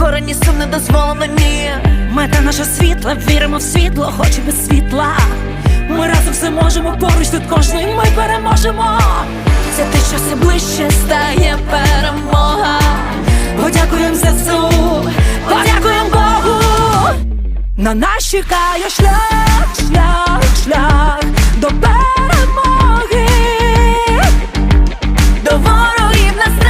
Прискорені сум не дозволено ні. Мета наша світла, віримо в світло, хоч без світла. Ми разом все можемо, поруч тут кожний ми переможемо. Це те, що все ближче стає перемога. Подякуємо ЗСУ, подякуємо Богу. На нас чекає шлях, шлях, шлях до перемоги. До ворогів на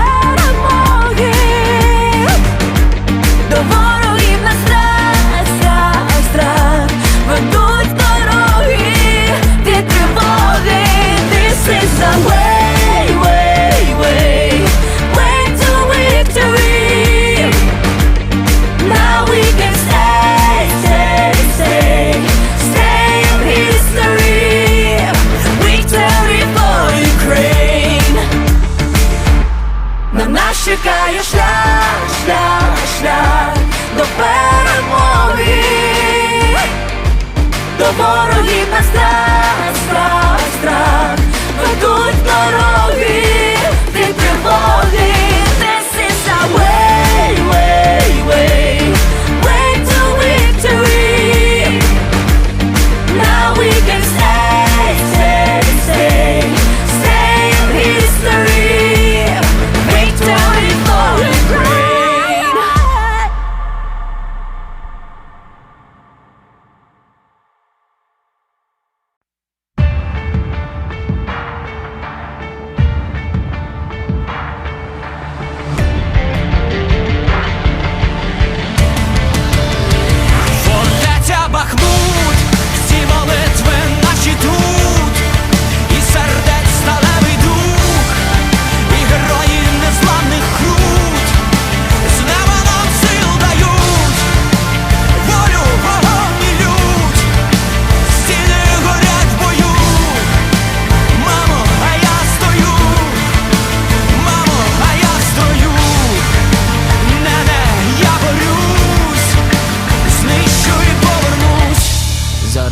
нас шлях, шлях, шлях до перемоги. До ворогів на страх, страх, страх ведуть дороги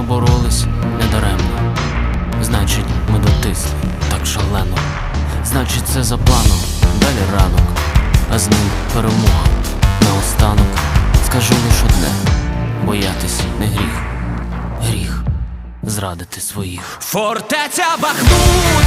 ми боролись недаремно. Значить, ми дотисли так шалено. Значить, це за планом, далі ранок, а з ним перемога. Наостанок скажу лиш одне: боятись не гріх, гріх зрадити своїх. Фортеця Бахмут,